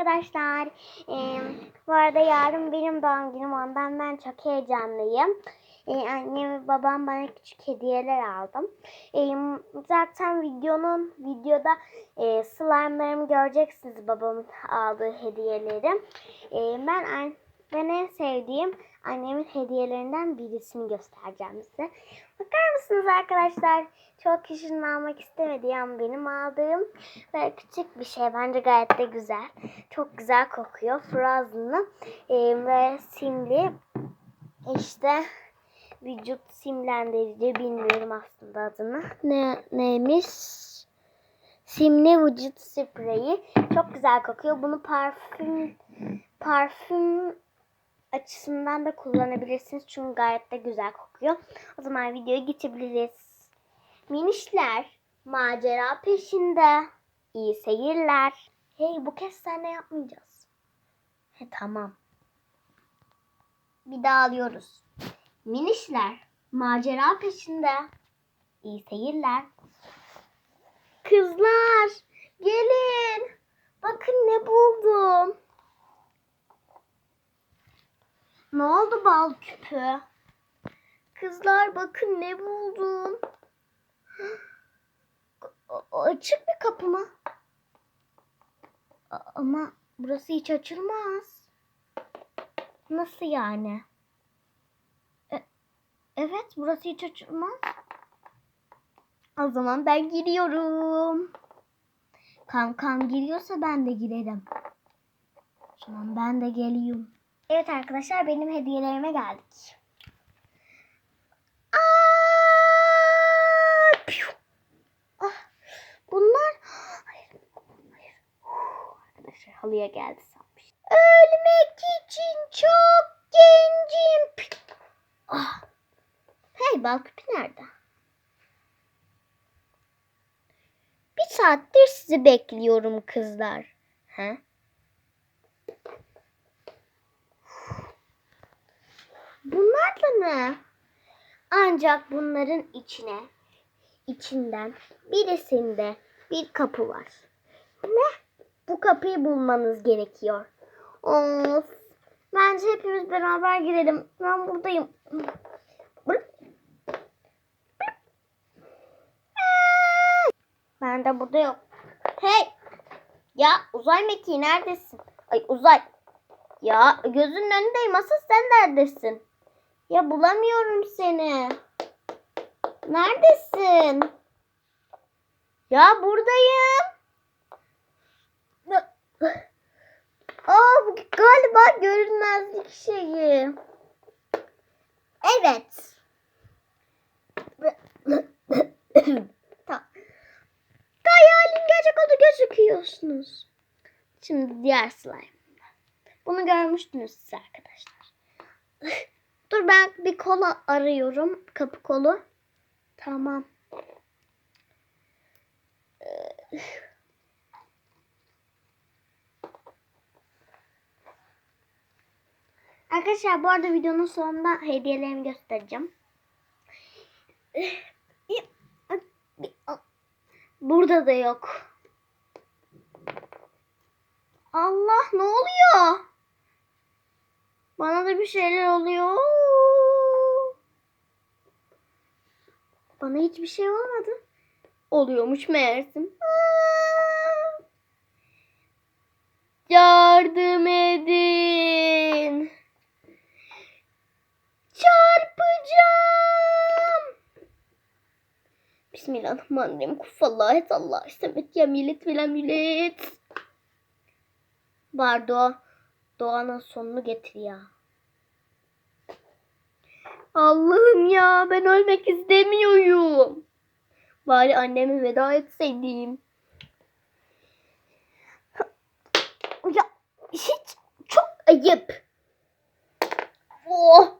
Arkadaşlar, eee, bu arada yarın benim doğum günüm ondan ben çok heyecanlıyım. Eee, annem ve babam bana küçük hediyeler aldım. Eee, zaten videonun videoda eee slime'larımı göreceksiniz babamın aldığı hediyeleri. Eee, ben ben en sevdiğim annemin hediyelerinden birisini göstereceğim size. Bakar mısınız arkadaşlar? Çok kişinin almak istemediği ama benim aldığım ve küçük bir şey. Bence gayet de güzel. Çok güzel kokuyor. Frozen'lı e, ve simli. İşte vücut simlendirici bilmiyorum aslında adını. Ne neymiş? Simli vücut spreyi. Çok güzel kokuyor. Bunu parfüm parfüm açısından da kullanabilirsiniz. Çünkü gayet de güzel kokuyor. O zaman videoya geçebiliriz. Minişler macera peşinde. İyi seyirler. Hey bu kez senle yapmayacağız. He tamam. Bir daha alıyoruz. Minişler macera peşinde. İyi seyirler. Kızlar gelin. Bakın ne buldum. Ne oldu bal küpü? Kızlar bakın ne buldum. O Açık bir kapı mı? A- Ama burası hiç açılmaz. Nasıl yani? E- evet burası hiç açılmaz. O zaman ben giriyorum. Kankam giriyorsa ben de girerim. O zaman ben de geliyorum. Evet arkadaşlar benim hediyelerime geldik. Aa! Ah, bunlar hayır, hayır. Arkadaşlar halıya geldi sanmış. Ölmek için çok gencim. Ah. Hey bal küpü nerede? Bir saattir sizi bekliyorum kızlar. He? Bunlar da ne? Ancak bunların içine, içinden birisinde bir kapı var. Ne? Bu kapıyı bulmanız gerekiyor. Of. Bence hepimiz beraber girelim. Ben buradayım. Ben de burada yok. Hey! Ya uzay mekiği neredesin? Ay uzay. Ya gözünün önündeyim. Asıl sen neredesin? Ya bulamıyorum seni. Neredesin? Ya buradayım. Aa galiba görünmezlik şeyi. Evet. tamam. Hayalin gerçek oldu gözüküyorsunuz. Şimdi diğer slime. Bunu görmüştünüz siz arkadaşlar. Dur ben bir kola arıyorum. Kapı kolu. Tamam. Arkadaşlar bu arada videonun sonunda hediyelerimi göstereceğim. Burada da yok. Allah ne oluyor? Bana da bir şeyler oluyor. Bana hiçbir şey olmadı. Oluyormuş meğersim. Yardım edin. Çarpacağım. Bismillahirrahmanirrahim. Kufallahi et Allah. İstemet ya millet bile millet. Var doğa. Doğanın sonunu getir. Allah'ım ya ben ölmek istemiyorum. Bari anneme veda etseydim. Ya hiç çok ayıp. Oh,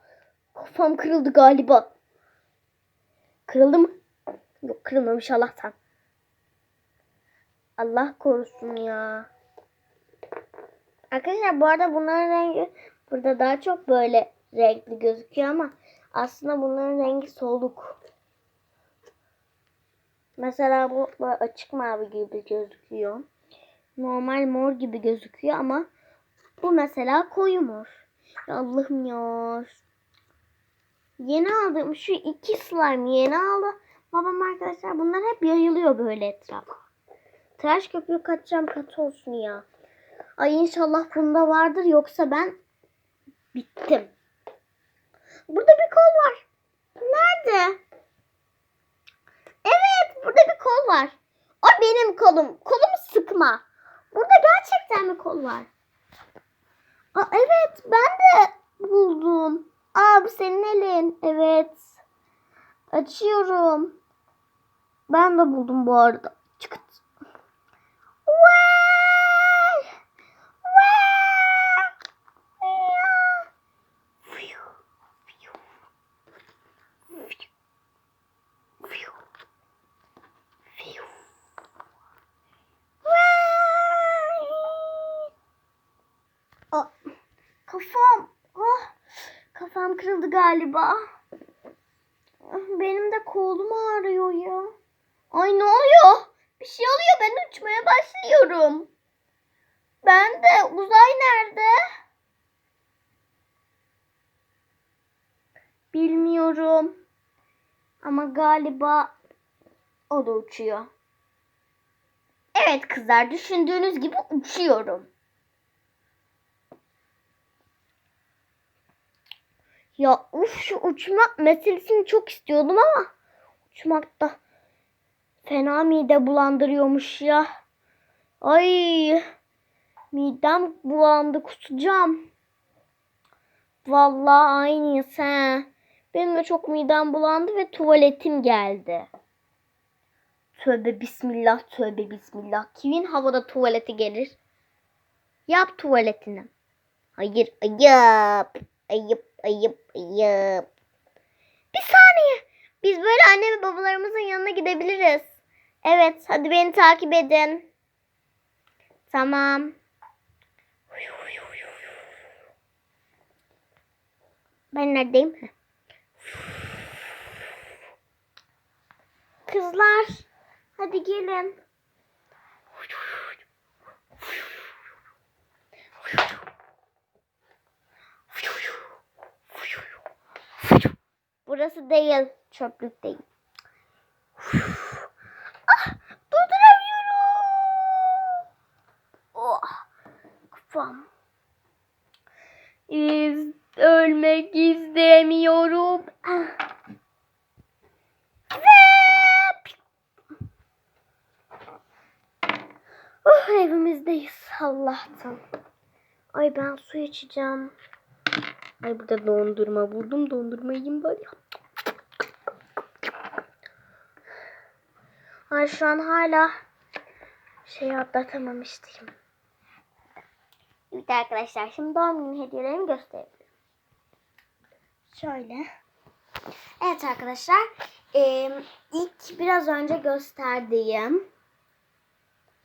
kafam kırıldı galiba. Kırıldı mı? Yok kırılmamış Allah'tan. Allah korusun ya. Arkadaşlar bu arada bunların rengi burada daha çok böyle renkli gözüküyor ama aslında bunların rengi soluk. Mesela bu böyle açık mavi gibi gözüküyor. normal mor gibi gözüküyor ama bu mesela koyu mor. Allah'ım ya. Yeni aldım. Şu iki slime yeni aldı. Babam arkadaşlar bunlar hep yayılıyor böyle etrafa. Tıraş köpüğü katacağım katı olsun ya. Ay inşallah bunda vardır yoksa ben bittim. Burada bir kol var. Nerede? Evet burada bir kol var. O benim kolum. Kolumu sıkma. Burada gerçekten bir kol var. Aa, evet ben de buldum. Aa bu senin elin. Evet. Açıyorum. Ben de buldum bu arada. Çıkıt. Vay! Kafam. Ah, kafam kırıldı galiba. Benim de kolum ağrıyor ya. Ay ne oluyor? Bir şey oluyor. Ben uçmaya başlıyorum. Ben de uzay nerede? Bilmiyorum. Ama galiba o da uçuyor. Evet kızlar düşündüğünüz gibi uçuyorum. Ya uf şu uçma meselesini çok istiyordum ama uçmak da fena mide bulandırıyormuş ya. Ay midem bulandı kusacağım. Vallahi aynıyız he. Benim de çok midem bulandı ve tuvaletim geldi. Tövbe bismillah tövbe bismillah. Kimin havada tuvaleti gelir? Yap tuvaletini. Hayır ayıp. Ayıp ayıp ayıp. Bir saniye. Biz böyle anne ve babalarımızın yanına gidebiliriz. Evet hadi beni takip edin. Tamam. Ben neredeyim? Kızlar hadi gelin. Burası değil. Çöplük değil. ah, durduramıyorum. Oh, kafam. İz, ölmek istemiyorum. Ah. Oh, evimizdeyiz Allah'tan. Ay ben su içeceğim. Ay burada dondurma buldum. Dondurma yiyeyim bari. Ay şu an hala şey atlatamamıştım. Evet arkadaşlar şimdi doğum günü hediyelerimi gösterebilirim. Şöyle. Evet arkadaşlar. ilk biraz önce gösterdiğim.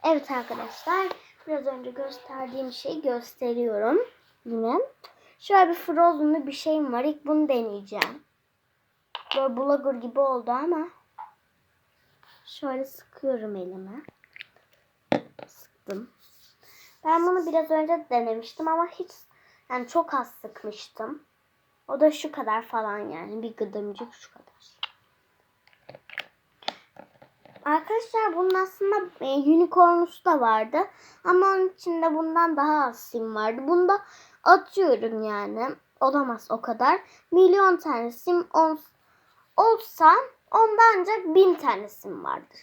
Evet arkadaşlar. Biraz önce gösterdiğim şeyi gösteriyorum. Yine. Şöyle bir frozen'lı bir şeyim var. İlk bunu deneyeceğim. Böyle blogger gibi oldu ama. Şöyle sıkıyorum elime. Sıktım. Ben bunu biraz önce denemiştim ama hiç yani çok az sıkmıştım. O da şu kadar falan yani. Bir gıdımcık şu kadar. Arkadaşlar bunun aslında e, unicornus da vardı. Ama onun içinde bundan daha az sim vardı. Bunda atıyorum yani. Olamaz o kadar. Milyon tane sim ol, olsa onda ancak bin tane sim vardır.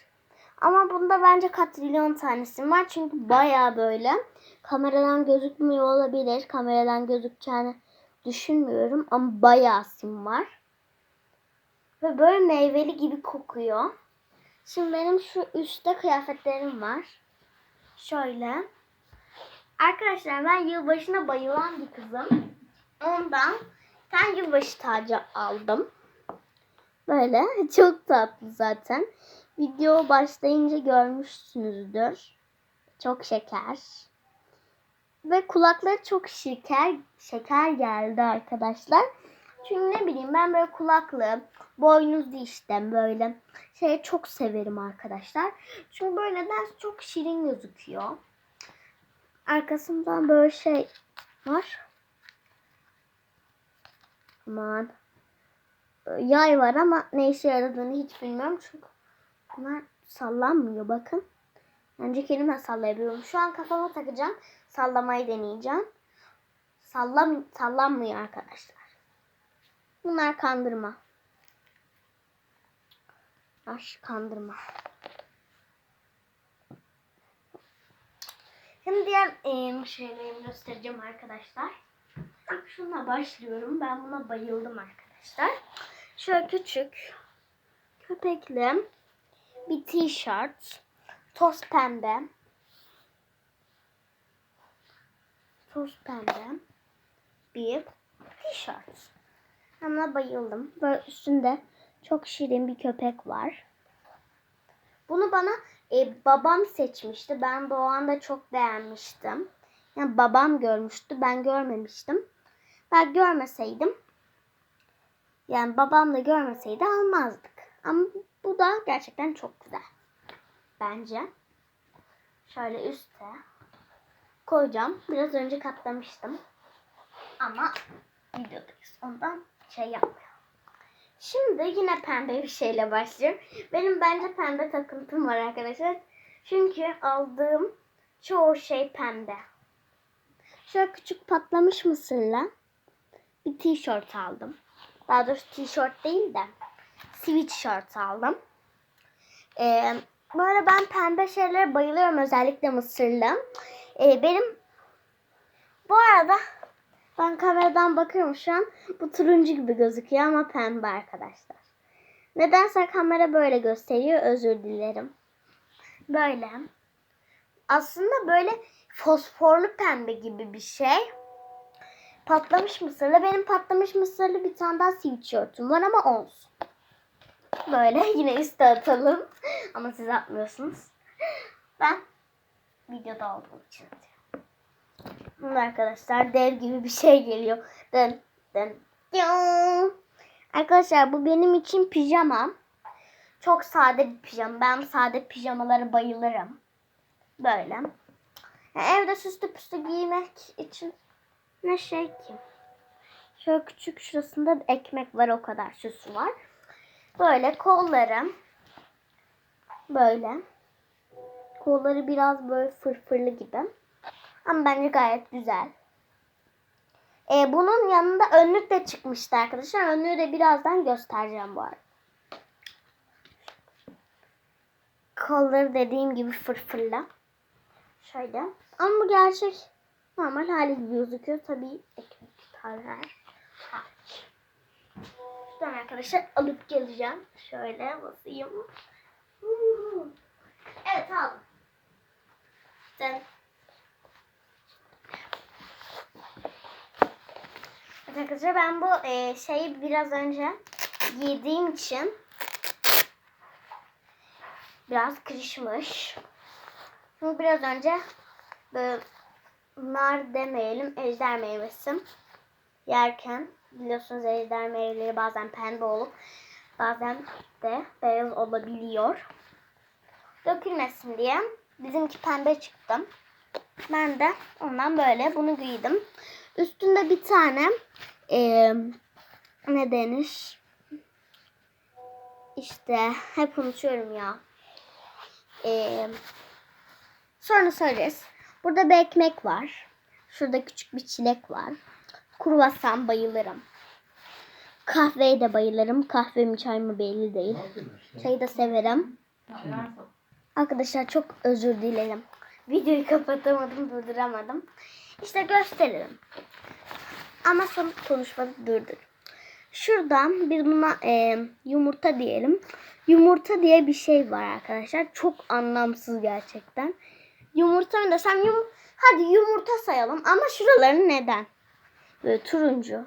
Ama bunda bence katrilyon tane sim var. Çünkü baya böyle kameradan gözükmüyor olabilir. Kameradan gözükeceğini düşünmüyorum. Ama bayağı sim var. Ve böyle meyveli gibi kokuyor. Şimdi benim şu üstte kıyafetlerim var. Şöyle. Arkadaşlar ben yılbaşına bayılan bir kızım. Ondan ben yılbaşı tacı aldım. Böyle çok tatlı zaten. Video başlayınca görmüşsünüzdür. Çok şeker. Ve kulakları çok şeker şeker geldi arkadaşlar. Çünkü ne bileyim ben böyle kulaklı, boynuzlu işte böyle şey çok severim arkadaşlar. Çünkü böyle ders çok şirin gözüküyor. arkasından böyle şey var. Aman. Yay var ama ne işe yaradığını hiç bilmiyorum çünkü bunlar sallanmıyor bakın. Önce kelime sallayabiliyorum. Şu an kafama takacağım. Sallamayı deneyeceğim. Sallam sallanmıyor arkadaşlar. Bunlar kandırma. Aş kandırma. Şimdi diğer e, şeylerimi göstereceğim arkadaşlar. İlk şununla başlıyorum. Ben buna bayıldım arkadaşlar. Şöyle küçük köpekli bir tişört. Toz pembe. Toz pembe bir tişört. Buna bayıldım. Böyle üstünde çok şirin bir köpek var. Bunu bana e, babam seçmişti. Ben o anda çok beğenmiştim. Yani babam görmüştü. Ben görmemiştim. Ben görmeseydim yani babam da görmeseydi almazdık. Ama bu da gerçekten çok güzel. Bence. Şöyle üstte koyacağım. Biraz önce katlamıştım. Ama videodayız. Ondan şey yapmıyorum. Şimdi yine pembe bir şeyle başlıyorum. Benim bence pembe takıntım var arkadaşlar. Çünkü aldığım çoğu şey pembe. Şöyle küçük patlamış mısırla bir tişört aldım. Daha doğrusu tişört değil de sweatshirt aldım. Ee, böyle ben pembe şeylere bayılıyorum özellikle mısırlı. Ee, benim bu arada ben kameradan bakıyorum şu an. Bu turuncu gibi gözüküyor ama pembe arkadaşlar. Nedense kamera böyle gösteriyor. Özür dilerim. Böyle. Aslında böyle fosforlu pembe gibi bir şey. Patlamış mısırlı. Benim patlamış mısırlı bir tane daha sweatshirt'üm var ama olsun. Böyle yine üste atalım. ama siz atmıyorsunuz. Ben videoda olduğum için. Şimdi arkadaşlar dev gibi bir şey geliyor. Dın dın. Arkadaşlar bu benim için pijama. Çok sade bir pijama. Ben sade pijamalara bayılırım. Böyle. Yani evde süslü püslü giymek için ne şey ki. Şöyle küçük şurasında bir ekmek var o kadar süsü var. Böyle kollarım. Böyle. Kolları biraz böyle fırfırlı gibi. Ama bence gayet güzel. Ee, bunun yanında önlük de çıkmıştı arkadaşlar. Önlüğü de birazdan göstereceğim bu arada. Kolları dediğim gibi fırfırla. Şöyle. Ama bu gerçek normal hali gibi gözüküyor. Tabii ekmek tarzlar. Şuradan arkadaşlar alıp geleceğim. Şöyle basayım. Evet aldım. Sen Evet arkadaşlar ben bu e, şeyi biraz önce giydiğim için biraz kırışmış. Bu biraz önce böyle nar demeyelim ejder meyvesi yerken biliyorsunuz ejder meyveleri bazen pembe olup bazen de beyaz olabiliyor. Dökülmesin diye bizimki pembe çıktı. Ben de ondan böyle bunu giydim. Üstünde bir tane e, ne denir? İşte hep unutuyorum ya. E, sonra söyleriz. Burada bir ekmek var. Şurada küçük bir çilek var. Kruvasan bayılırım. Kahveye de bayılırım. Kahve mi çay mı belli değil. Çayı da severim. Arkadaşlar çok özür dilerim. Videoyu kapatamadım, durduramadım. İşte gösterelim. Ama son konuşmada durdur. Şuradan biz buna e, yumurta diyelim. Yumurta diye bir şey var arkadaşlar. Çok anlamsız gerçekten. Yumurta mı desem yum Hadi yumurta sayalım ama şuraları neden? Böyle turuncu.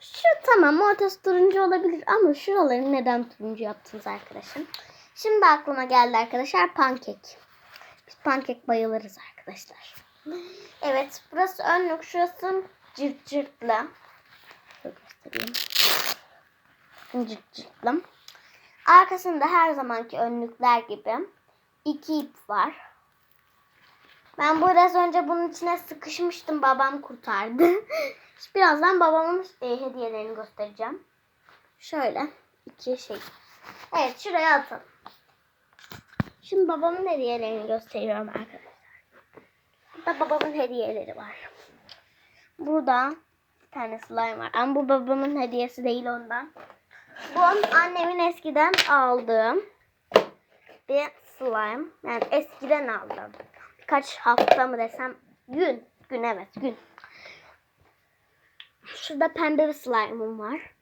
Şu tamam ortası turuncu olabilir ama şuraları neden turuncu yaptınız arkadaşım? Şimdi aklıma geldi arkadaşlar pankek. Biz pankek bayılırız arkadaşlar. Evet burası önlük şurası cırt cırtlı. Şöyle göstereyim. Cırt cırtlı. Arkasında her zamanki önlükler gibi iki ip var. Ben biraz önce bunun içine sıkışmıştım. Babam kurtardı. Birazdan babamın e, hediyelerini göstereceğim. Şöyle iki şey. Evet şuraya atalım. Şimdi babamın hediyelerini gösteriyorum arkadaşlar. Burada babamın hediyeleri var. Burada bir tane slime var. Ama bu babamın hediyesi değil ondan. Bu annemin eskiden aldığım bir slime. Yani eskiden aldım. Birkaç hafta mı desem gün. Gün evet gün. Şurada pembe bir slime'ım var.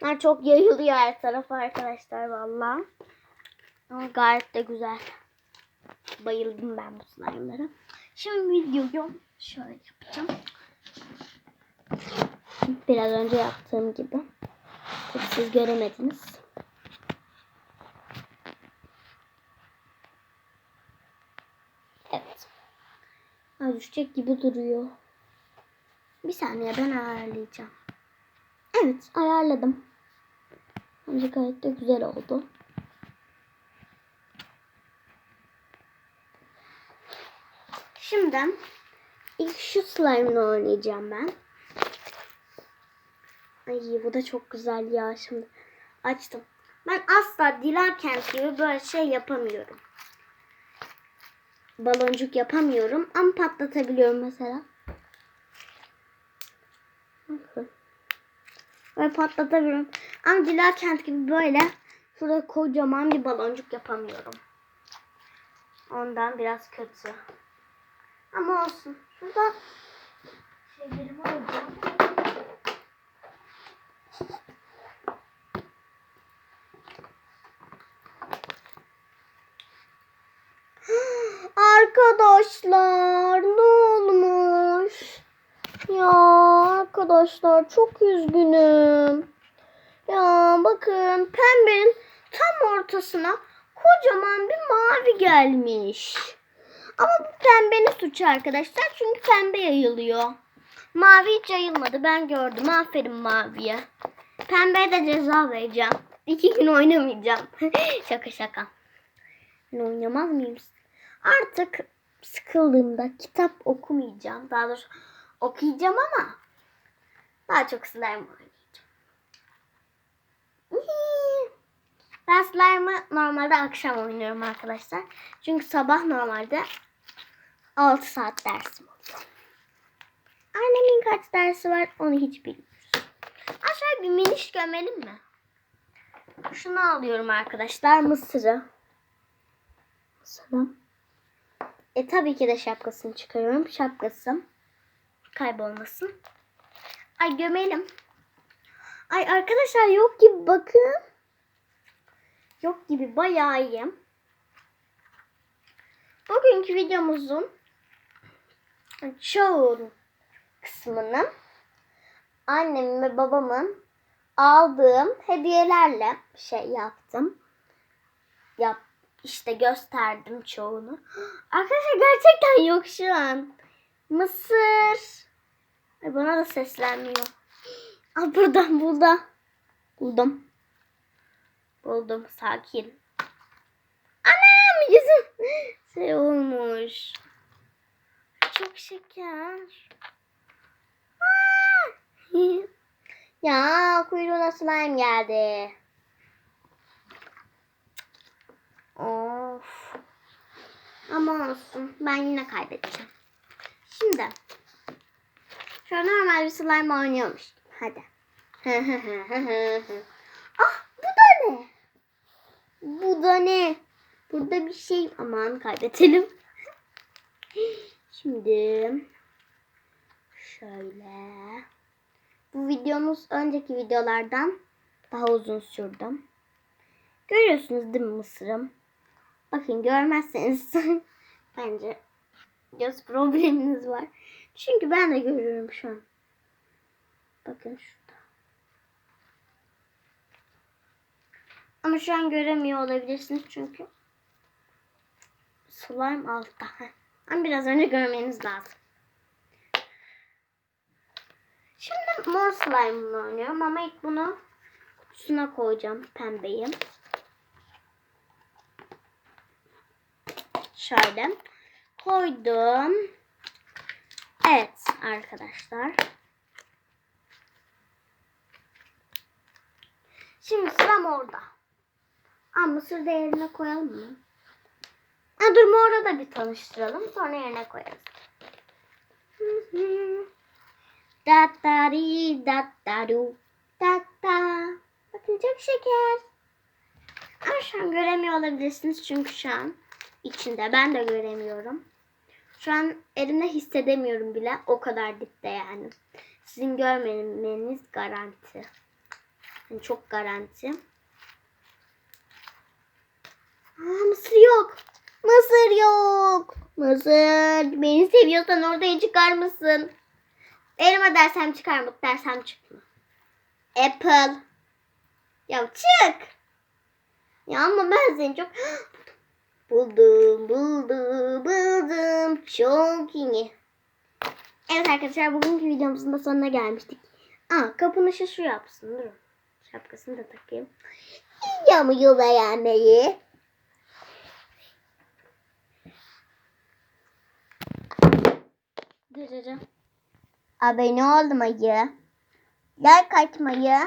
Bunlar çok yayılıyor her tarafa arkadaşlar valla. Ama gayet de güzel. Bayıldım ben bu slime'lara. Şimdi videoyu şöyle yapacağım. Biraz önce yaptığım gibi. Siz göremediniz. Evet. Ha, düşecek gibi duruyor. Bir saniye ben ayarlayacağım. Evet ayarladım. Bence gayet de güzel oldu. Şimdi ilk şu slime'la oynayacağım ben. Ay bu da çok güzel ya şimdi. Açtım. Ben asla dilerken gibi böyle şey yapamıyorum. Baloncuk yapamıyorum ama patlatabiliyorum mesela. Böyle patlatabiliyorum. Ama Dilarkent gibi böyle şurada kocaman bir baloncuk yapamıyorum. Ondan biraz kötü. Ama olsun. Şurada şeylerim oldu. Arkadaşlar ne olmuş? Ya arkadaşlar çok üzgünüm. Ya bakın pembenin tam ortasına kocaman bir mavi gelmiş. Ama bu pembenin suçu arkadaşlar çünkü pembe yayılıyor. Mavi hiç yayılmadı ben gördüm. Aferin maviye. Pembeye de ceza vereceğim. İki gün oynamayacağım. şaka şaka. Ben oynamaz mıyım? Artık sıkıldığımda kitap okumayacağım. Daha doğrusu okuyacağım ama daha çok slime oynayacağım. Ben slime'ı normalde akşam oynuyorum arkadaşlar. Çünkü sabah normalde 6 saat dersim oluyor. Annemin kaç dersi var onu hiç bilmiyoruz. Aşağı bir miniş gömelim mi? Şunu alıyorum arkadaşlar mısırı. Mısırı. E tabii ki de şapkasını çıkarıyorum. Şapkası kaybolmasın. Ay gömelim. Ay arkadaşlar yok gibi bakın. Yok gibi bayağı iyi. Bugünkü videomuzun çoğu kısmını annemin ve babamın aldığım hediyelerle şey yaptım. Yap işte gösterdim çoğunu. Arkadaşlar gerçekten yok şu an. Mısır. Ay bana da seslenmiyor. Aa buradan burada. Buldum. Buldum sakin. Anam yüzüm şey olmuş. Çok şeker. Ya kuyruğuna slime geldi. Of. Ama olsun. Ben yine kaybedeceğim. Şimdi. Şöyle normal bir slime oynuyormuş. Hadi. ah bu da ne? Bu da ne? Burada bir şey. Aman kaybedelim. Şimdi. Şöyle. Bu videomuz önceki videolardan daha uzun sürdü. Görüyorsunuz değil mi mısırım? Bakın görmezseniz bence göz probleminiz var. Çünkü ben de görüyorum şu an. Bakın şurada. Ama şu an göremiyor olabilirsiniz çünkü slime altta. Ama biraz önce görmeniz lazım. Şimdi mor slime'la oynuyorum ama ilk bunu kutusuna koyacağım pembeyi. Şöyle. koydum. Evet arkadaşlar. Şimdi sıram orada. Aa, mısır da yerine koyalım mı? Ha, dur moru da bir tanıştıralım. Sonra yerine koyarız. Da da ri da da ru da da. Bakın çok şeker. Ama şu an göremiyor olabilirsiniz çünkü şu an içinde. Ben de göremiyorum. Şu an elimde hissedemiyorum bile. O kadar dipte yani. Sizin görmemeniz garanti. Yani çok garanti. Aa, mısır yok. Mısır yok. Mısır. Beni seviyorsan ortaya çıkar mısın? Elma dersem çıkar bak dersem çıkma. Apple. Ya çık. Ya ama ben seni çok... buldum, buldum, buldum. Çok iyi. Evet arkadaşlar bugünkü videomuzun da sonuna gelmiştik. Aa kapanışı şu yapsın. Durun. Şapkasını da takayım. Videomu beğenmeyi. Durun. Abone olmayı. Like atmayı.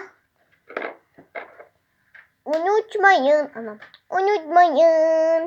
Unutmayın. Anam. Unutmayın.